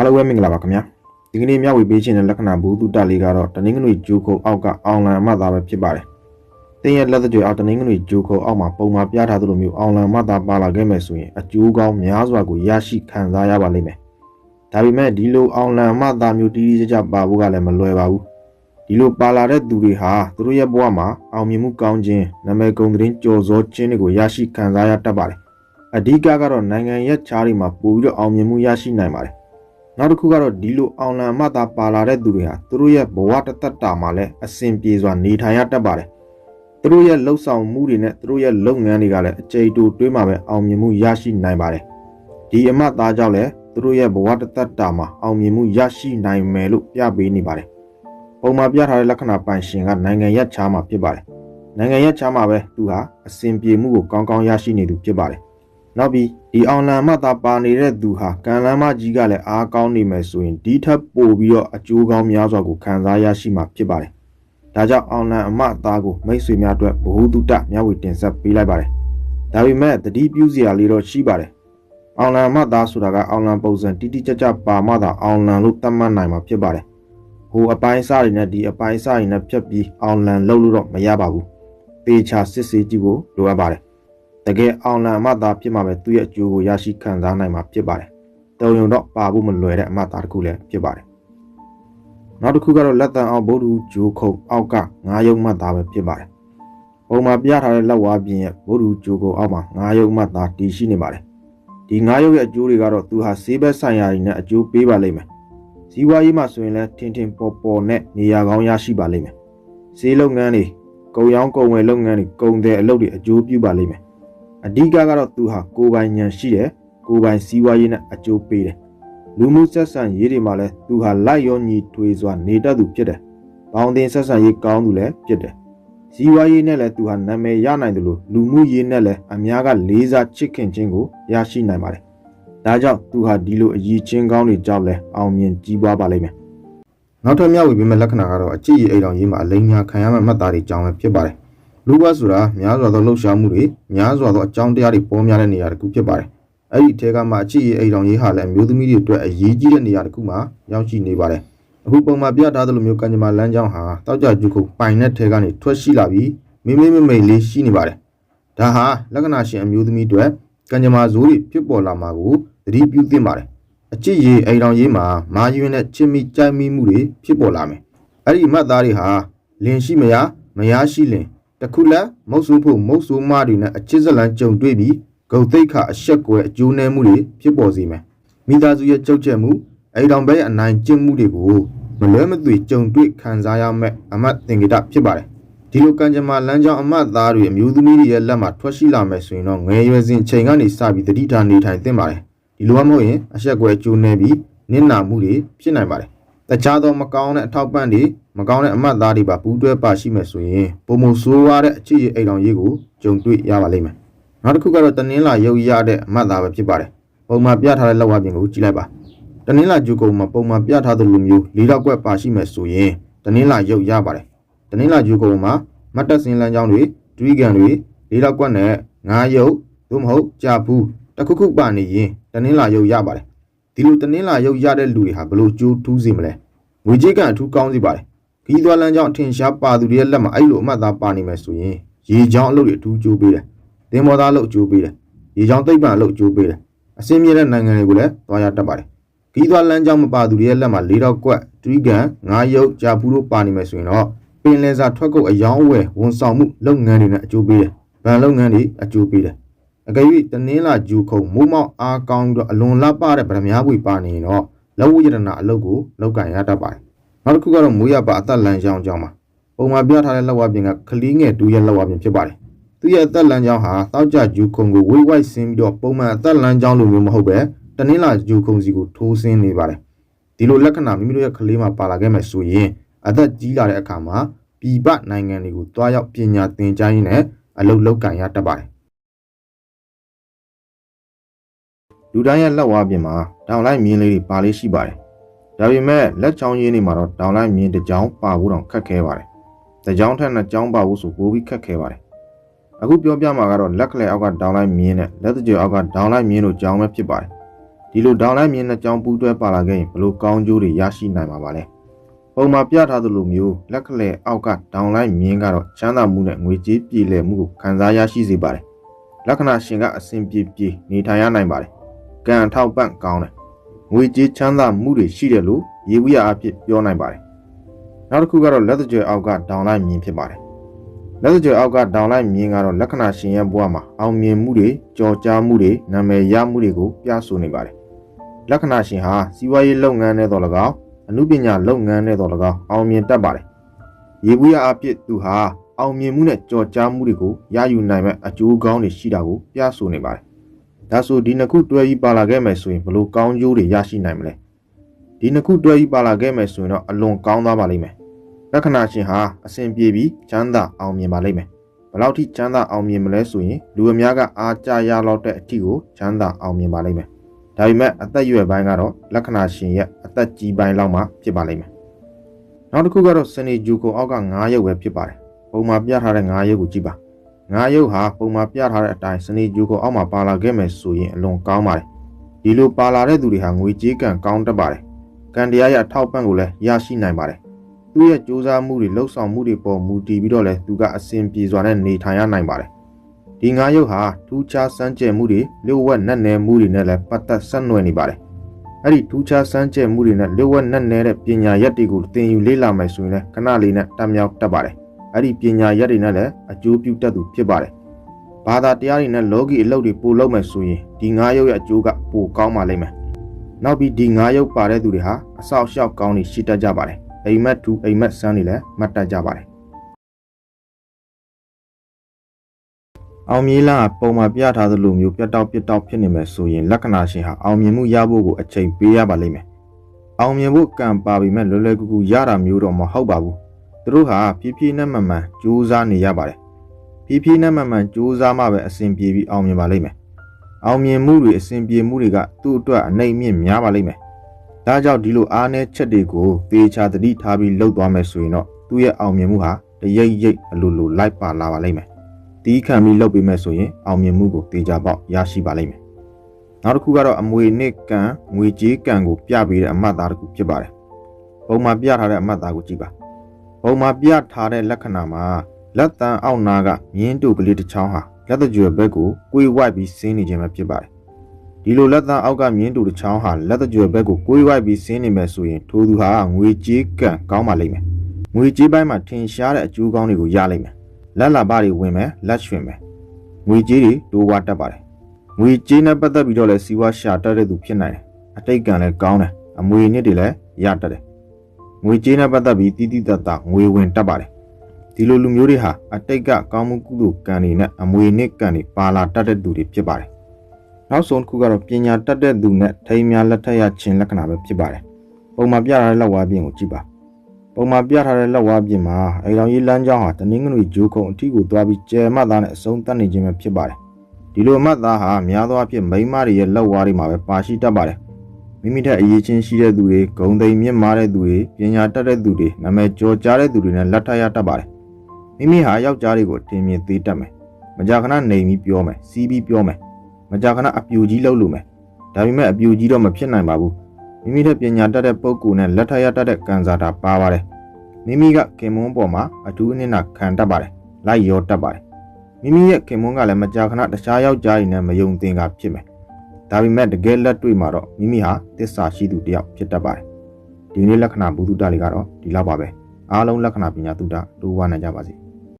အားလုံးပဲမင်္ဂလာပါခင်ဗျာဒီကနေ့မျှဝေပေးခြင်းတဲ့လက္ခဏာဘူးတုတလေးကတော့တနင်္ဂနွေဂျိုးခုံအောက်ကအောင်လန်အမှတ်သားပဲဖြစ်ပါတယ်တင်းရဲ့လက်သကြွအောက်တနင်္ဂနွေဂျိုးခုံအောက်မှာပုံမှာပြထားသလိုမျိုးအောင်လန်အမှတ်သားပါလာခဲ့မယ်ဆိုရင်အကျိုးကောင်းများစွာကိုရရှိခံစားရပါလိမ့်မယ်ဒါပေမဲ့ဒီလိုအောင်လန်အမှတ်သားမျိုးတီးတီးကြကြပါဖို့ကလည်းမလွယ်ပါဘူးဒီလိုပါလာတဲ့သူတွေဟာသူတို့ရဲ့ဘဝမှာအောင်မြင်မှုကောင်းခြင်းနာမည်ကုံသတင်းကြော်စောခြင်းတွေကိုရရှိခံစားရတတ်ပါတယ်အဓိကကတော့နိုင်ငံရဲ့ခြားတွေမှာပို့ပြီးတော့အောင်မြင်မှုရရှိနိုင်ပါတယ် နောက်တစ်ခုကတော့ဒီလိုအောင်လံမှသာပါလာတဲ့သူတွေဟာသူတို့ရဲ့ဘဝတသက်တာမှာလည်းအစဉ်ပြေစွာနေထိုင်ရတတ်ပါတယ်သူတို့ရဲ့လှုပ်ဆောင်မှုတွေနဲ့သူတို့ရဲ့လုပ်ငန်းတွေကလည်းအကြိတ်တူတွေးမှာပဲအောင်မြင်မှုရရှိနိုင်ပါတယ်ဒီအမှတ်သားကြောင့်လည်းသူတို့ရဲ့ဘဝတသက်တာမှာအောင်မြင်မှုရရှိနိုင်မယ်လို့ပြပေးနေပါတယ်ပုံမှာပြထားတဲ့လက္ခဏာပိုင်ရှင်ကနိုင်ငံရဲ့ခြားမှာဖြစ်ပါတယ်နိုင်ငံရဲ့ခြားမှာပဲသူဟာအစဉ်ပြေမှုကိုကောင်းကောင်းရရှိနေသူဖြစ်ပါတယ် နောက်ပြီးဒီအောင်လံမှသာပါနေတဲ့သူဟာကံလမ်းမကြီးကလည်းအားကောင်းနေမယ်ဆိုရင်ဒီထက်ပိုပြီးတော့အကျိုးကောင်းများစွာကိုခံစားရရှိမှာဖြစ်ပါတယ်။ဒါကြောင့်အောင်လံအမအသားကိုမိတ်ဆွေများအတွက်ဘ ഹു တုတမျှဝေတင်ဆက်ပေးလိုက်ပါတယ်။ဒါပေမဲ့တတိပြုစရာလေးတော့ရှိပါတယ်။အောင်လံအမသားဆိုတာကအောင်လံပုံစံတိတိကျကျပါမှသာအောင်လံလို့သတ်မှတ်နိုင်မှာဖြစ်ပါတယ်။ဟိုအပိုင်းစားတွေနဲ့ဒီအပိုင်းစားတွေနဲ့ဖြတ်ပြီးအောင်လံလုပ်လို့တော့မရပါဘူး။ပေချာစစ်စေးကြည့်ဖို့လိုအပ်ပါတယ်။ တကယ်အောင်လံအမသားဖြစ်မှာပဲသူ့ရဲ့အကျိုးကိုရရှိခံစားနိုင်မှာဖြစ်ပါတယ်။တုံယုံတော့ပါဖို့မလွယ်တဲ့အမသားတစ်ခုလည်းဖြစ်ပါတယ်။နောက်တစ်ခုကတော့လက်တန်အောင်ဗုဒ္ဓဂျိုးခုံအောက်ကငါးယုံမှတ်သားပဲဖြစ်ပါတယ်။ပုံမှာပြထားတဲ့လက်ဝါးပြင်ရဲ့ဗုဒ္ဓဂျိုးခုံအောက်မှာငါးယုံမှတ်သားတည်ရှိနေပါတယ်။ဒီငါးယုံရဲ့အကျိုးတွေကတော့သူဟာဆေးဘက်ဆိုင်ရာတွေနဲ့အကျိုးပေးပါလိမ့်မယ်။ဇီဝရေးမှာဆိုရင်လည်းထင်ထင်ပေါ်ပေါ်နဲ့နေရာကောင်းရရှိပါလိမ့်မယ်။ဈေးလုပ်ငန်းတွေကုန်ရောင်းကုန်ဝယ်လုပ်ငန်းတွေကုန်တဲ့အလုပ်တွေအကျိုးပြုပါလိမ့်မယ်။ အဓိကကတော့သူဟာကိုယ်ပိုင်ဉာဏ်ရှိတယ်ကိုယ်ပိုင်စီးပွားရေးနဲ့အကျိုးပေးတယ်လူမှုဆက်ဆံရေးတွေမှာလည်းသူဟာလိုက်ရောညီထွေစွာနေတတ်သူဖြစ်တယ်ဘောင်တင်ဆက်ဆံရေးကောင်းသူလည်းဖြစ်တယ်စီးပွားရေးနဲ့လည်းသူဟာနာမည်ရနိုင်တယ်လို့လူမှုရေးနဲ့လည်းအများကလေးစားချစ်ခင်ခြင်းကိုရရှိနိုင်ပါတယ်ဒါကြောင့်သူဟာဒီလိုအည်ချင်းကောင်းတွေကြောင့်လည်းအောင်မြင်ကြီးပွားပါလိမ့်မယ်နောက်ထပ်မျှဝေပေးမယ့်လက္ခဏာကတော့အကြည့်ရအိမ်တော်ရေးမှာအလိမ်ညာခံရမယ့်မှတ်သားတွေကြောင်းပဲဖြစ်ပါတယ် လူဘဆိုတာများစွာသောလှုပ်ရှားမှုတွေများစွာသောအကြောင်းတရားတွေပေါ်များတဲ့နေရာတစ်ခုဖြစ်ပါတယ်။အဲ့ဒီအထက်ကမှအချစ်ရေးအိမ်တော်ရေးဟာလည်းမျိုးသမီးတွေအတွက်အရေးကြီးတဲ့နေရာတစ်ခုမှာရောက်ရှိနေပါတယ်။အခုပုံမှန်ပြထားသလိုမျိုးကံကြမ္မာလမ်းကြောင်းဟာတောက်ကြကျုခုပိုင်တဲ့ထဲကနေထွက်ရှိလာပြီးမိမိမိမိလေးရှိနေပါတယ်။ဒါဟာလက္ခဏာရှင်အမျိုးသမီးတွေကံကြမ္မာဇိုးတွေဖြစ်ပေါ်လာမှာကိုသတိပြုသင့်ပါတယ်။အချစ်ရေးအိမ်တော်ရေးမှာမာယွင်းတဲ့ချစ်မိကြိုက်မိမှုတွေဖြစ်ပေါ်လာမယ်။အဲ့ဒီမှတ်သားတွေဟာလင်ရှိမရမရရှိလင် တခုလက်မုတ်ဆိုးဖို့မုတ်ဆိုးမတွေနဲ့အချစ်ဇလန်ကြုံတွေ့ပြီးဂုံသိက္ခအဆက်ကွယ်အကျိုးနည်းမှုတွေဖြစ်ပေါ်စေမယ်မိသားစုရဲ့ကြောက်ကြက်မှုအိမ်တော်ဘဲအနိုင်ကျင့်မှုတွေကိုမလွဲမသွေကြုံတွေ့ခံစားရမယ့်အမတ်သင်္ကေတဖြစ်ပါတယ်ဒီလိုကံကြမ္မာလမ်းကြောင်းအမတ်သားတွေအမျိုးသမီးတွေရဲ့လက်မှာထွက်ရှိလာမယ်ဆိုရင်တော့ငယ်ရွယ်စဉ်ချိန်ကနေစပြီးတတိထားနေထိုင်သင့်ပါတယ်ဒီလိုမှမဟုတ်ရင်အဆက်ကွယ်အကျိုးနည်းပြီးနစ်နာမှုတွေဖြစ်နိုင်ပါတယ် တခြားသောမကောင်းတဲ့အထောက်ပံ့တွေမကောင်းတဲ့အမတ်သားတွေပါပူးတွဲပါရှိမယ်ဆိုရင်ပုံမဆိုးရတဲ့အချစ်ရအိမ်တော်ရေးကိုကြုံတွေ့ရပါလိမ့်မယ်။နောက်တစ်ခုကတော့တနင်္လာရုပ်ရတဲ့အမတ်သားပဲဖြစ်ပါတယ်။ပုံမှန်ပြထားတဲ့လက်ဝါးပြင်ကိုကြည့်လိုက်ပါ။တနင်္လာဂျူကုံမှာပုံမှန်ပြထားသလိုမျိုးလေးတော့ကွက်ပါရှိမယ်ဆိုရင်တနင်္လာရုပ်ရပါတယ်။တနင်္လာဂျူကုံမှာမတ်တက်စင်လန်းကြောင်းတွေတွေးကန်တွေလေးတော့ကွက်နဲ့ငါးရုပ်သို့မဟုတ်ကြာဘူးတခုခုပါနေရင်တနင်္လာရုပ်ရပါတယ်။ ဒီလိုတနင်္လာရုပ်ရတဲ့လူတွေဟာဘလို့ကြိုးထူးစေမလဲ။ငွေကြေးကန်အထူးကောင်းစီပါတယ်ခီးသွွားလမ်းကြောင်းအထင်ရှားပါသူတွေရဲ့လက်မှာအဲ့လိုအမှတ်သားပါနေမယ်ဆိုရင်ရေချောင်းအလုပ်တွေအထူးကြိုးပေးတယ်။တင်မောသားအလုပ်ကြိုးပေးတယ်။ရေချောင်းသိပ္ပံအလုပ်ကြိုးပေးတယ်။အစင်းမြင့်တဲ့နိုင်ငံတွေကိုလည်းသွားရတတ်ပါတယ်။ခီးသွွားလမ်းကြောင်းမပါသူတွေရဲ့လက်မှာ၄တော့ကွက်၊တွီးကန်၊ငါးရုပ်၊ကြာဖူးတို့ပါနေမယ်ဆိုရင်တော့ပင်လယ်စာထွက်ကုန်အယောင်းအဝယ်ဝန်ဆောင်မှုလုပ်ငန်းတွေနဲ့အကျိုးပေးတယ်။ဗန်လုပ်ငန်းတွေအကျိုးပေးတယ်။ အကယ်၍တနင်းလာဂျူခုံမိုးမောက်အားကောင်းပြီးတော့အလွန်လှပတဲ့ဗရမ ्या ပွေပါနေရင်တော့လက်ဝတ်ရတနာအလုပ်ကိုလုပ်ကင်ရတတ်ပါတယ်။နောက်တစ်ခုကတော့မိုးရပါအသက်လမ်းကြောင်းကြောင်းပါပုံမှန်ပြထားတဲ့လက်ဝါးပြင်ကကလေးငယ်တူရဲ့လက်ဝါးပြင်ဖြစ်ပါတယ်။သူရဲ့အသက်လမ်းကြောင်းဟာတောက်ကြဂျူခုံကိုဝိတ်ဝိုက်ဆင်းပြီးတော့ပုံမှန်အသက်လမ်းကြောင်းလိုမျိုးမဟုတ်ပဲတနင်းလာဂျူခုံစီကိုထိုးဆင်းနေပါတယ်။ဒီလိုလက္ခဏာမိမိတို့ရဲ့ကလေးမှာပါလာခဲ့မယ်ဆိုရင်အသက်ကြီးလာတဲ့အခါမှာပြည်ပနိုင်ငံတွေကိုတွားရောက်ပညာသင်ကြားရင်းနဲ့အလုပ်လုပ်ကင်ရတတ်ပါတယ်။ လူတိုင်းရဲ့လက်ဝါးပြင်မှာတောင်လိုက်မြင်းလေးတွေပါလေးရှိပါတယ်။ဒါပေမဲ့လက်ချောင်းရင်းတွေမှာတော့တောင်လိုက်မြင်းတစ်ကြောင်းပါဖို့တောင်ခက်ခဲပါတယ်။တစ်ကြောင်းထက်နှစ်ကြောင်းပါဖို့ဆိုပိုပြီးခက်ခဲပါတယ်။အခုပြောပြမှာကတော့လက်ကလေးအောက်ကတောင်လိုက်မြင်းနဲ့လက်သကြွအောက်ကတောင်လိုက်မြင်းတို့ကြောင်းပဲဖြစ်ပါတယ်။ဒီလိုဒေါင်လိုက်မြင်းနှစ်ကြောင်းပူးတွဲပါလာခဲ့ရင်ဘလို့ကောင်းကျိုးတွေရရှိနိုင်မှာပါလဲပုံမှာပြထားသလိုမျိုးလက်ကလေအောက်ကဒေါင်လိုက်မြင်းကတော့ချမ်းသာမှုနဲ့ငွေကြေးပြည်လည်မှုကိုခံစားရရှိစေပါတယ်လက္ခဏာရှင်ကအစဉ်ပြေပြေနေထိုင်ရနိုင်ပါတယ် ကံထောက်ပံ့ကောင်းတယ်ငွေကြေးချမ်းသာမှုတွေရှိတယ်လို့ရေဝိယအဖြစ်ပြောနိုင်ပါတယ်နောက်တစ်ခုကတော့လက်သကြွယ်အောက်ကဒေါင်လိုက်မြင်းဖြစ်ပါတယ်လက်သကြွယ်အောက်ကဒေါင်လိုက်မြင်းကတော့လက္ခဏာရှင်ရဲ့ဘဝမှာအောင်မြင်မှုတွေကြော်ကြားမှုတွေနာမည်ရမှုတွေကိုပြဆိုနေပါတယ်လက္ခဏာရှင်ဟာစီးပွားရေးလုပ်ငန်းနဲ့တော့၎င်းအမှုပညာလုပ်ငန်းနဲ့တော့၎င်းအောင်မြင်တတ်ပါတယ်ရေဘူးရအဖြစ်သူဟာအောင်မြင်မှုနဲ့ကြော်ကြားမှုတွေကိုရယူနိုင်မဲ့အကျိုးကောင်းတွေရှိတာကိုပြဆိုနေပါတယ် ဒါဆိုဒီနှစ်ခုတွဲပြီးပါလာခဲ့မယ်ဆိုရင်ဘလို့ကောင်းကျိုးတွေရရှိနိုင်မလဲဒီနှစ်ခုတွဲပြီးပါလာခဲ့မယ်ဆိုရင်တော့အလွန်ကောင်းသွားပါလိမ့်မယ်လက္ခဏာရှင်ဟာအစဉ်ပြေပြီးချမ်းသာအောင်မြင်ပါလိမ့်မယ်ဘလောက်ထိချမ်းသာအောင်မြင်မလဲဆိုရင်လူအများကအားကြရလောက်တဲ့အထိကိုချမ်းသာအောင်မြင်ပါလိမ့်မယ်ဒါပေမဲ့အသက်အရွယ်ပိုင်းကတော့လက္ခဏာရှင်ရဲ့အသက်ကြီးပိုင်းလောက်မှဖြစ်ပါလိမ့်မယ်နောက်တစ်ခုကတော့စနေဂျူကိုအောက်က9ရုပ်ပဲဖြစ်ပါတယ်ပုံမှာပြထားတဲ့9ရုပ်ကိုကြည့်ပါ 9ရုပ်ဟာပုံမှာပြထားတဲ့အတိုင်းစနေဂျူကိုအောက်မှာပါလာခဲ့မယ်ဆိုရင်အလွန်ကောင်းပါတယ်ဒီလိုပါလာတဲ့သူတွေဟာငွေကြေးကံကောင်းတတ်ပါတယ်ကံတရားရဲ့အထောက်ပံ့ကိုလည်းရရှိနိုင်ပါတယ်သူ့ရဲ့စူးစမ်းမှုတွေလှုပ်ဆောင်မှုတွေပေါ်မူတည်ပြီးတော့လဲသူကအစဉ်ပြေစွာနဲ့နေထိုင်ရနိုင်ပါတယ်ဒီငါးရုပ်ဟာထူးခြားစမ်းကြယ်မှုတွေလျှို့ဝှက်နက်နယ်မှုတွေနဲ့လည်းပတ်သက်ဆက်နွယ်နေပါတယ်အဲ့ဒီထူးခြားစမ်းကြယ်မှုတွေနဲ့လျှို့ဝှက်နက်နယ်တဲ့ပညာရက်တွေကိုသင်ယူလေ့လာမယ်ဆိုရင်လည်းခဏလေးနဲ့တတ်မြောက်တတ်ပါတယ် အဲ့ဒီပညာရက်တွေနဲ့လည်းအကျိုးပြုတတ်သူဖြစ်ပါတယ်ဘာသာတရားတွေနဲ့လောကီအလုပ်တွေပို့လုပ်မယ်ဆိုရင်ဒီငါးရုပ်ရဲ့အကျိုးကပိုကောင်းပါလိမ့်မယ်နောက်ပြီးဒီငါးရုပ်ပါတဲ့သူတွေဟာအဆောက်အအုံကောင်းတွေရှိတတ်ကြပါတယ်အိမ်မက်2အိမ်မက်3တွေလည်းမှတ်တတ်ကြပါတယ်အောင်မြင်လာပုံမှာပြထားသလိုမျိုးပြတ်တောက်ပြတ်တောက်ဖြစ်နေမယ်ဆိုရင်လက္ခဏာရှင်ဟာအောင်မြင်မှုရဖို့ကိုအချိန်ပေးရပါလိမ့်မယ်အောင်မြင်ဖို့ကံပါပြီမဲ့လွယ်လွယ်ကူကူရတာမျိုးတော့မဟုတ်ပါဘူး သူတို့ဟာဖြည်းဖြည်းနဲ့မှန်မှန်ကြိုးစားနေရပါတယ်ဖြည်းဖြည်းနဲ့မှန်မှန်ကြိုးစားမှပဲအဆင်ပြေပြီးအောင်မြင်ပါလိမ့်မယ်အောင်မြင်မှုတွေအဆင်ပြေမှုတွေကသူ့အတွက်အနိုင်မြင့်များပါလိမ့်မယ်ဒါကြောင့်ဒီလိုအားနည်းချက်တွေကိုသေချာသတိထားပြီးလှုပ်သွားမယ်ဆိုရင်တော့သူ့ရဲ့အောင်မြင်မှုဟာတရိပ်ရိပ်အလိုလိုလိုက်ပါလာပါလိမ့်မယ်။တီးခံပြီးလှုပ်ပေးမယ်ဆိုရင်အောင်မြင်မှုကိုသေချာပေါက်ရရှိပါလိမ့်မယ်။နောက်တစ်ခုကတော့အမွေနှစ်ကံငွေကြေးကံကိုပြပေးတဲ့အမှတ်သားတစ်ခုဖြစ်ပါတယ်။ပုံမှာပြထားတဲ့အမှတ်သားကိုကြည့်ပါ။ ပုံမှာပြထားတဲ့လက္ခဏာမှာလက်တန်အောက်နာကမြင်းတူကလေးတစ်ချောင်းဟာလက်တကြွယ်ဘက်ကိုကိုယ်ဝိုက်ပြီးဆင်းနေခြင်းပဲဖြစ်ပါတယ်ဒီလိုလက်သားအောက်ကမြင်းတူတစ်ချောင်းဟာလက်တကြွယ်ဘက်ကိုကိုးဝိုက်ပြီးဆင်းနေမယ်ဆိုရင်ထိုသူဟာငွေကြေးကံကောင်းပါလိမ့်မယ်ငွေကြေးပိုင်းမှာထင်ရှားတဲ့အကျိုးကောင်းတွေကိုရလိမ့်မယ်လက်လာပတွေဝင်မယ်လက်ရွှင်မယ်ငွေကြေးတွေတိုးဝါတက်ပါတယ်ငွေကြေးနဲ့ပတ်သက်ပြီးတော့လည်းစီးပွားရှာတက်တဲ့သူဖြစ်နိုင်တယ်အတိတ်ကံလည်းကောင်းတယ်အမွေနှစ်တွေလည်းရတတ်တယ် ငွေကြေးနဲ့ပတ်သက်ပြီးတိတိတတ်တာငွေဝင်တက်ပါတယ်ဒီလိုလူမျိုးတွေဟာအတိတ်ကကောင်းမှုကုသိုလ်ကံတွေနဲ့အမွေနှစ်ကံတွေပါလာတတ်တဲ့သူတွေဖြစ်ပါတယ်နောက်ဆုံးတစ်ခုကတော့ပညာတတ်တဲ့သူနဲ့ထိမ်းများလက်ထက်ရခြင်းလက္ခဏာပဲဖြစ်ပါတယ်။ပုံမှာပြထားတဲ့လက်ဝါးပြင်ကိုကြည့်ပါ။ပုံမှာပြထားတဲ့လက်ဝါးပြင်မှာအိမ်တော်ကြီးလမ်းကြောင်းဟာတနင်္ဂနွေဂျိုးခုံအထီကိုသွားပြီးကျဲမှတ်သားနဲ့အဆုံးသတ်နေခြင်းပဲဖြစ်ပါတယ်။ဒီလိုမှတ်သားဟာများသောအားဖြင့်မိန်းမတွေရဲ့လက်ဝါးတွေမှာပဲပါရှိတတ်ပါတယ်။ မိမိထက်အရေးချင်းရှိတဲ့သူတွေဂုံသိမ်မြင့်မားတဲ့သူတွေပညာတတ်တဲ့သူတွေနာမည်ကျော်ကြားတဲ့သူတွေနဲ့လက်ထပ်ရတတ်ပါတယ်။မိမိဟာယောက်ျားတွေကိုတင်မြင်သေးတတ်မယ်။မကြာခဏနေပြီးပြောမယ်စီးပြီးပြောမယ်မကြာခဏအပြူကြီးလှုပ်လို့မယ်ဒါပေမဲ့အပြူကြီးတော့မဖြစ်နိုင်ပါဘူးမိမိတဲ့ပညာတတ်တဲ့ပုဂ္ဂိုလ်နဲ့လက်ထပ်ရတတ်တဲ့ကံစားတာပါပါတယ်မိမိကခင်မွန်းပေါ်မှာအထူးအနစ်နာခံတတ်ပါတယ်လိုက်ရောတတ်ပါတယ်မိမိရဲ့ခင်မွန်းကလည်းမကြာခဏတခြားယောက်ျားတွေနဲ့မယုံသင်ကဖြစ်မယ် ဒါပေမဲ့တကယ်လက်တွေ့မှာတော့မိမိဟာတစ္ဆာရှိသူတယောက်ဖြစ်တတ်ပါတယ်ဒီနေ့လက္ခဏာဘုဒ္ဓတာတွေကတော့ဒီလောက်ပါပဲအားလုံးလက္ခဏာပညာတုဒ္ဒတိုးဝါနိုင်ကြပါစေ